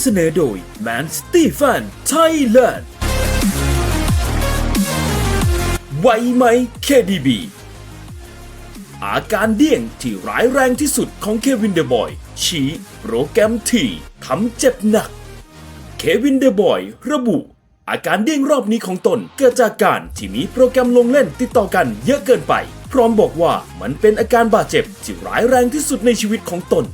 ำเสนอโดย Man City Fan Thailand ไวไหม KDB อาการเดี่ยงที่ร้ายแรงที่สุดของเควินเดอะบอย ชี้โปรแกรมที่ทำเจ็บหนัก เควินเดอะบอยระบุ อาการเดี้ยงรอบนี้ของตนเกิดจากการที่มีโปรแกรมลงเล่นติดต่อกันเยอะเกินไป พร้อมบอกว่ามันเป็นอาการบาดเจ็บที่ร้ายแรงที่สุดในชีวิตของตน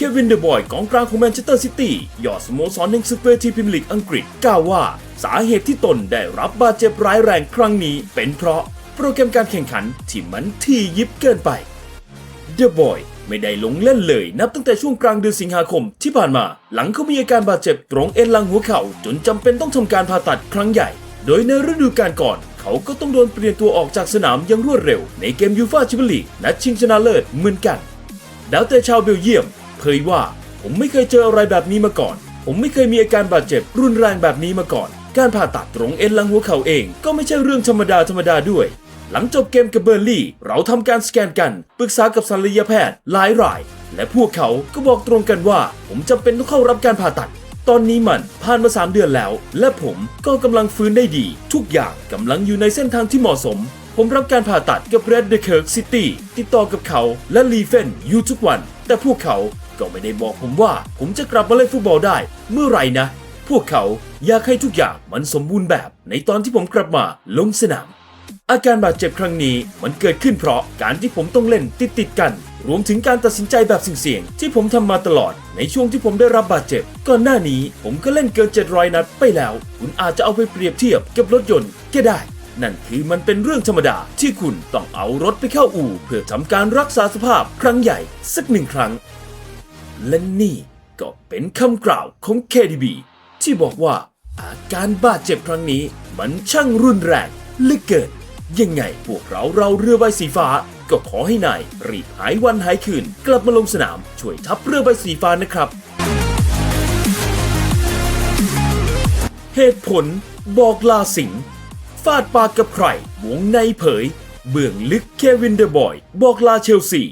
เควินเดอะบอยกองกลางของแมนเชสเตอร์ซิตี้ยอดสโมสรแห่งศึกเวทีพรีเมียร์ลีกอังกฤษกล่าวว่า สาเหตุที่ตนได้รับบาดเจ็บร้ายแรงครั้งนี้ เป็นเพราะโปรแกรมการแข่งขันที่มันที่ยิบเกินไปเดอะบอยไม่ได้ลงเล่นเลยนับตั้งแต่ช่วงกลางเดือนสิงหาคมที่ผ่านมา หลังเขามีอาการบาดเจ็บตรงเอ็นหลังหัวเข่าจนจำเป็นต้องทำการผ่าตัดครั้งใหญ่ โดยในฤดูกาลก่อนเขาก็ต้องโดนเปลี่ยนตัวออกจากสนามอย่างรวดเร็ว ในเกมยูฟ่าแชมเปี้ยนลีกนัดชิงชนะเลิศเหมือนกันดาวเตะชาวเบลเยียม เผยว่า ผมไม่เคยเจออะไรแบบนี้มาก่อน ผมไม่เคยมีอาการบาดเจ็บรุนแรงแบบนี้มาก่อน การผ่าตัดตรงเอ็นหลังหัวเข่าเอง ก็ไม่ใช่เรื่องธรรมดาธรรมดาด้วย หลังจบเกมกับเบอร์ลี่ เราทำการสแกนกันปรึกษากับศัลยแพทย์หลายราย และพวกเขาก็บอกตรงกันว่า ผมจำเป็นต้องเข้ารับการผ่าตัดตอนนี้มันผ่านมา 3 เดือนแล้ว และผมก็กำลังฟื้นได้ดี ทุกอย่างกำลังอยู่ในเส้นทางที่เหมาะสม ผมรับการผ่าตัดกับ Red d e k i r k City ติดต่อกับเขาและลีเฟนอยู่ทุกวัน แต่พวกเขา ก็ไม่ได้บอกผมว่า ผมจะกลับมาเล่นฟุตบอลได้ เมื่อไหร่นะ พวกเขาอยากให้ทุกอย่างมันสมบูรณ์แบบ ในตอนที่ผมกลับมาลงสนาม อาการบาดเจ็บครั้งนี้มันเกิดขึ้นเพราะการที่ผมต้องเล่นติดติดกัน รวมถึงการตัดสินใจแบบเสี่ยงๆที่ผมทำมาตลอด ในช่วงที่ผมได้รับบาดเจ็บ ก่อนหน้านี้ผมก็เล่นเกิน700นัดไปแล้ว คุณอาจจะเอาไปเปรียบเทียบกับรถยนต์ก็ได้นั่นคือมันเป็นเรื่องธรรมดาที่คุณต้องเอารถไปเข้าอู่ เพื่อทำการรักษาสภาพครั้งใหญ่สักหนึ่งครั้ง และนี่ก็เป็นคำกล่าวของ KDB ที่บอกว่าอาการบาดเจ็บครั้งนี้มันช่างรุนแรงเหลือเกินยังไงพวกเราเราเรือใบสีฟ้า ก็ขอให้นายรีบหายวันหายคืน กลับมาลงสนามช่วยทัพเรือใบสีฟ้านะครับ เหตุผลบอกลาสิงห์ฟาดปากกับใครวงในเผย เบื้องลึกเควินเดอะบอย บอกลาเชลซี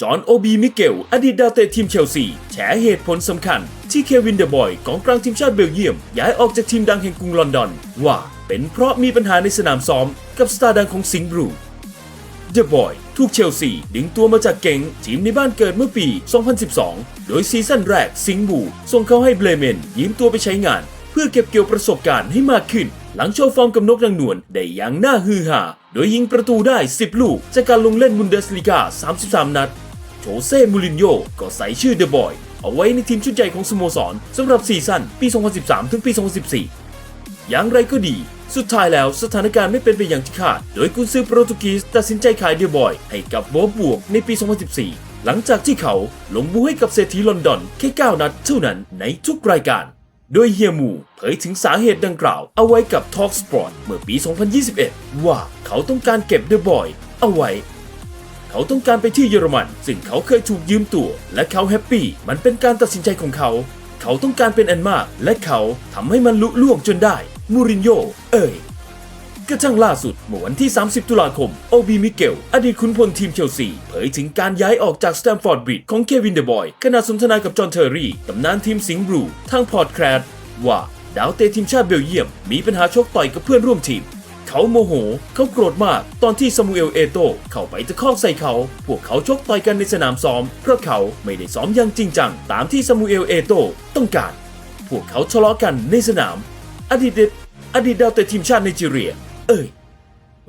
จอห์นโอบีมิเกล อดีตดาวเตะทีมเชลซี แฉเหตุผลสำคัญ ที่เควินเดอะบอยกองกลางทีมชาติเบลเยียม ย้ายออกจากทีมดังแห่งกรุงลอนดอน ว่าเป็นเพราะมีปัญหาในสนามซ้อม กับสตาร์ดังของสิงห์บรูเดอะบอยถูกเชลซีดึงตัวมาจากเก่งทีมในบ้านเกิดเมื่อปี 2012 โดยซีซั่นแรกสิงห์บูส่งเขาให้เบลเมนยืมตัวไปใช้งาน เพื่อเก็บเกี่ยวประสบการณ์ให้มากขึ้น หลังโชว์ฟอร์มกับนกนางนวลได้อย่างน่าฮือฮาโดยยิงประตูได้ 10 ลูกจากการลงเล่นบุนเดสลีกา 33 นัด โชเซ่ มูรินโญ่ก็ใส่ชื่อเดอะบอยเอาไว้ในทีมชุดใหญ่ของสโมสรสำหรับซีซั่นปี 2013 ถึงปี 2014 อย่างไรก็ดี สุดท้ายแล้วสถานการณ์ไม่เป็นไปอย่างที่คาด โดยกุนซือโปรตุเกสตัดสินใจขายเดอะบอยให้กับโบบวกในปี 2014 หลังจากที่เขาลงบูให้กับเศรษฐีลอนดอนแค่ 9 นัดเท่านั้นในทุกรายการ โดยเฮียมูเผยถึงสาเหตุดังกล่าว เอาไว้กับ Talk Sport เมื่อปี 2021 ว่าเขาต้องการเก็บเดอะบอยเอาไว้ เขาต้องการไปที่เยอรมัน ซึ่งเขาเคยถูกยืมตัว และเขาแฮปปี้ มันเป็นการตัดสินใจของเขา เขาต้องการเป็นอันมาก และเขาทำให้มันลุล่วงจนได้ มูรินโญ่เอ่ยกระทั่งล่าสุดเมื่อวันที่ 30 ตุลาคม โอบีมิเกล อดีตขุนพลทีมเชลซี เผยถึงการย้ายออกจากสแตมฟอร์ดบริดจ์ของเควินเดอะบอย ขณะสนทนากับจอห์นเทอร์รี่ตำนานทีมสิงห์บลูทางพอดแคสต์ว่าดาวเตะทีมชาติเบลเยียม มีปัญหาชกต่อยกับเพื่อนร่วมทีม เขาโมโห เขาโกรธมาก ตอนที่ซามูเอลเอโตเข้าไปตะคอกใส่เขา พวกเขาชกต่อยกันในสนามซ้อม เพราะเขาไม่ได้ซ้อมอย่างจริงจัง ตามที่ซามูเอลเอโตต้องการ พวกเขาทะเลาะกันในสนาม อดีตเดอดีตดาวเตะทีมชาติไนจีเรีย เอ่ย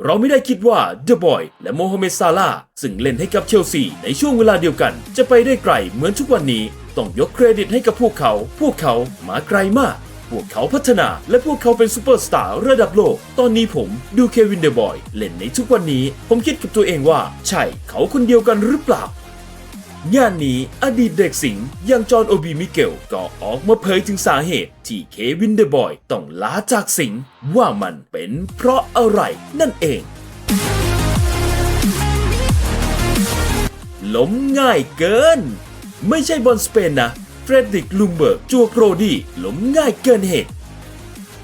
เราไม่ได้คิดว่าเดอะบอยและโมฮัมเหม็ดซาลาซึ่งเล่นให้กับเชลซีในช่วงเวลาเดียวกัน จะไปได้ไกลเหมือนทุกวันนี้ ต้องยกเครดิตให้กับพวกเขา พวกเขามาไกลมาก พวกเขาพัฒนา และพวกเขาเป็นซูเปอร์สตาร์ระดับโลก ตอนนี้ผมดูเควินเดอะบอยเล่นในทุกวันนี้ ผมคิดกับตัวเองว่า ใช่เขาคนเดียวกันหรือเปล่า งานนี้อดีตเด็กสิงห์อย่างจอห์นโอบีมิเกล ก็ออกมาเผยถึงสาเหตุ ที่เควินเดอะบอยต้องลาจากสิงห์ว่ามันเป็นเพราะอะไรนั่นเองล้มง่ายเกิน ไม่ใช่บอลสเปนนะ เฟรดริกลุงเบิร์กจัวโรดี้ล้มง่ายเกินเหตุ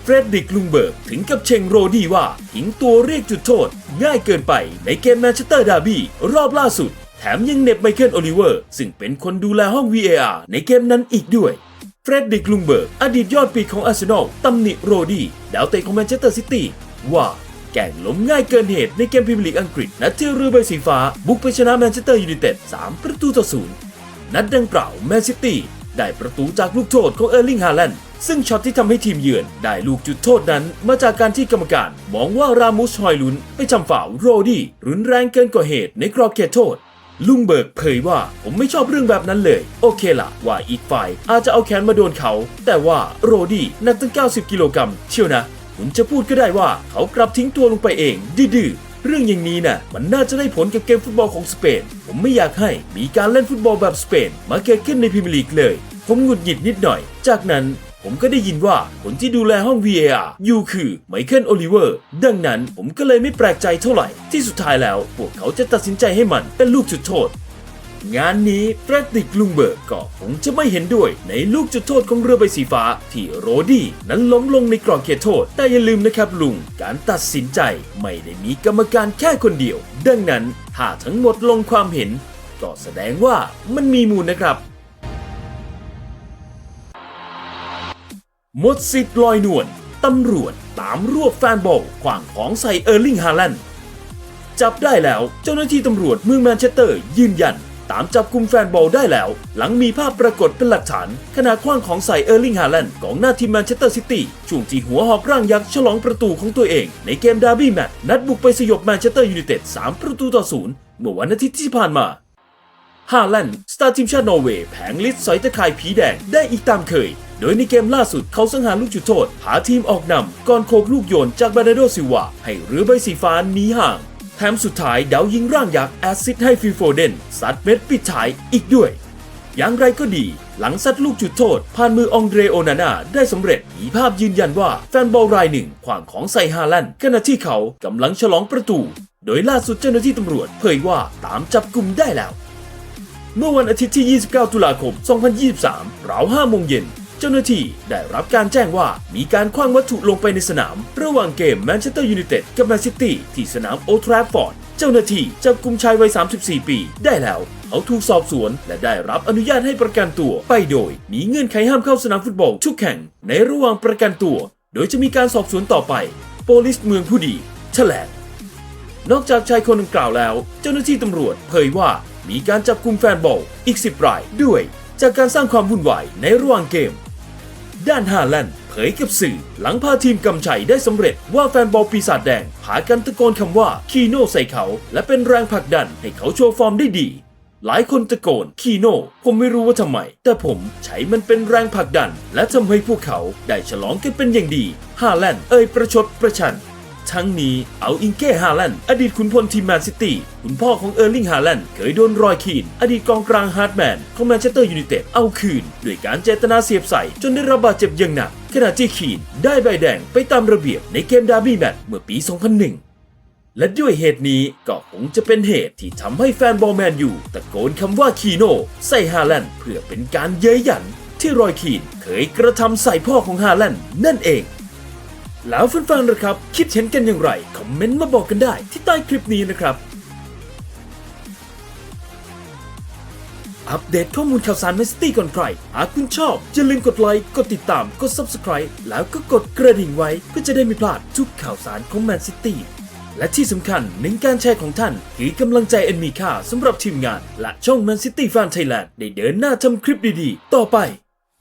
เฟรดริกลุงเบิร์กถึงกับเชงโรดี้ว่าทิ้งตัวเรียกจุดโทษ ง่ายเกินไปในเกมแมนเชสเตอร์ดาร์บี้รอบล่าสุด แถมยังเน็บไมเคิลโอลิเวอร์ ซึ่งเป็นคนดูแลห้อง VAR ในเกมนั้นอีกด้วยเฟรดริกลุงเบิร์กอดีตยอดปีกของอาร์เซนอลตำหนิโรดี้ดาวเตะของแมนเชสเตอร์ซิตี้ว่าแก่งล้มง่ายเกินเหตุในเกมพรีเมียร์ลีกอังกฤษนัดที่เรือใบสีฟ้า บุกไปชนะแมนเชสเตอร์ยูไนเต็ด3ประตูต่อศูนย์นัดดังกล่าวแมนซิตี้ ได้ประตูจากลูกโทษของเออร์ลิงฮาแลนด์ซึ่งช็อตที่ทำให้ทีมเยือนได้ลูกจุดโทษนั้น มาจากการที่กรรมการมองว่ารามุสฮอยลุนไปจำฝ่าวโรดี้รุนแรงเกินกว่าเหตุในกรอบเขตโทษ ลุงเบิร์กเผยว่าผมไม่ชอบเรื่องแบบนั้นเลย โอเคละว่าอีกฝ่ายอาจจะเอาแขนมาโดนเขา แต่ว่าโรดี้หนักตั้ง 90 กิโลกรัมเชียวนะ คุณจะพูดก็ได้ว่าเขากลับทิ้งตัวลงไปเองดื้อ เรื่องอย่างนี้น่ะมันน่าจะได้ผลกับเกมฟุตบอลของสเปน ผมไม่อยากให้มีการเล่นฟุตบอลแบบสเปน มาเกิดขึ้นในพรีเมียร์ลีกเลย ผมหงุดหงิดนิดหน่อย จากนั้นผมก็ได้ยินว่าคนที่ดูแลห้อง VAR อยู่คือไมเคิลโอลิเวอร์ ดังนั้นผมก็เลยไม่แปลกใจเท่าไหร่ ที่สุดท้ายแล้วพวกเขาจะตัดสินใจให้มันเป็นลูกจุดโทษ งานนี้แฟรดริกลุงเบิร์กก็คงจะไม่เห็นด้วยในลูกจุดโทษของเรือใบสีฟ้า ที่โรดี้นั้นล้มลงในกรอบเขตโทษ แต่อย่าลืมนะครับลุง การตัดสินใจไม่ได้มีกรรมการแค่คนเดียว ดังนั้นถ้าทั้งหมดลงความเห็น ก็แสดงว่ามันมีมูลนะครับหมดสิทธิ์ลอยนวลตำรวจตามรวบแฟนบอลขวางของใส่เออร์ลิงฮาแลนด์จับได้แล้วเจ้าหน้าที่ตำรวจเมืองแมนเชสเตอร์ยืนยัน ตามจับกลุ่มแฟนบอลได้แล้ว หลังมีภาพปรากฏเป็นหลักฐานขณะคว้างของใส่เออร์ลิงฮาแลนด์กองหน้าทีมแมนเชสเตอร์ซิตี้ช่วงที่หัวหอกร่างยักษ์ฉลองประตูของตัวเอง ในเกมดาร์บี้แมตช์นัดบุกไปสยบแมนเชสเตอร์ยูไนเต็ด3ประตูต่อศูนย์เมื่อวันอาทิตย์ที่ผ่านมาฮาแลนด์สตาร์ทีมชาตินอร์เวย์แผงลิดสอยตะข่ายผีแดงได้อีกตามเคย โดยในเกมล่าสุดเขาสังหารลูกจุดโทษ หาทีมออกนำก่อนโคกลูกโยนจากบานาโดซิวาให้เรือใบสีฟ้าหนีห่าง แถมสุดท้ายดาวยิงร่างยักษ์แอซิดให้ฟิลโฟเดนซัดเม็ดปิดท้ายอีกด้วย อย่างไรก็ดี หลังซัดลูกจุดโทษ ผ่านมือองเดรโอนาน่าได้สำเร็จมีภาพยืนยันว่าแฟนบอลรายหนึ่งขวางของใส่ฮาแลนขณะที่เขากำลังฉลองประตู โดยล่าสุดเจ้าหน้าที่ตำรวจเผยว่าตามจับกลุ่มได้แล้ว เมื่อวันอาทิตย์ที่ 29 ตุลาคม 2023 ราว5โมงเย็น เจ้าหน้าที่ได้รับการแจ้งว่ามีการคว้างวัตถุลงไปในสนาม ระหว่างเกมแมนเชสเตอร์ยูไนเต็ดกับแมนซิตี้ที่สนามโอทราฟฟอร์ดเจ้าหน้าที่จับกลุ่มชายวัย 34 ปี ได้แล้วเขาถูกสอบสวนและได้รับอนุญาตให้ประกันตัวไปโดย มีเงื่อนไขห้ามเข้าสนามฟุตบอลทุกแข่งในระหว่างประกันตัว โดยจะมีการสอบสวนต่อไป โปลิสเมืองผู้ดีแถลงนอกจากชายคนดังกล่าวแล้ว เจ้าหน้าที่ตำรวจเผยว่ามีการจับกลุ่มแฟนบอลอีก 10 รายด้วย จากการสร้างความวุ่นวายในระหว่างเกม ด้านฮาแลนด์เผยกับสื่อ หลังพาทีมกำชัยได้สำเร็จว่าแฟนบอลปีศาจแดงผากันตะโกนคำว่าคีโน่ใส่เขา และเป็นแรงผลักดันให้เขาโชว์ฟอร์มได้ดี หลายคนตะโกนคีโน่ผมไม่รู้ว่าทำไม แต่ผมใช้มันเป็นแรงผลักดัน และทำให้พวกเขาได้ฉลองกันเป็นอย่างดีฮาแลนด์เอ่ยประชดประชัน ทั้งนี้เอาอิงเก้ฮาแลนด์อดีตขุนพลทีมแมนซิตี้คุณพ่อของเออร์ลิงฮาแลนด์เคยโดนรอยคีน อดีตกองกลางฮาร์ดแมนของแมนเชสเตอร์ยูไนเต็ดเอาคืน ด้วยการเจตนาเสียบใส่ จนได้รับบาดเจ็บอย่างหนัก ขณะที่คีนได้ใบแดงไปตามระเบียบในเกมดาร์บี้แมตช์เมื่อปี 2001และด้วยเหตุนี้ก็คงจะเป็นเหตุที่ทำให้แฟนบอลแมนยูตะโกนคำว่าคีโนใส่ฮาแลนด์เพื่อเป็นการเย้ยหยัน ที่รอยคีนเคยกระทำใส่พ่อของฮาแลนด์นั่นเอง แล้วแฟนๆนะครับ คิดเห็นกันอย่างไร คอมเมนต์มาบอกกันได้ที่ใต้คลิปนี้นะครับ อัปเดตข้อมูลข่าวสารแมนซิตี้ก่อนใคร หากคุณชอบอย่าลืมกดไลค์ กดติดตาม กด Subscribe แล้วก็กดกระดิ่งไว้เพื่อจะได้ไม่พลาดทุกข่าวสารของแมนซิตี้ และที่สำคัญหนึ่งการแชร์ของท่าน คือกำลังใจอันมีค่าสำหรับทีมงาน และช่องแมนซิตี้แฟนไทยแลนด์ได้เดินหน้าทำคลิปดีๆ ต่อไป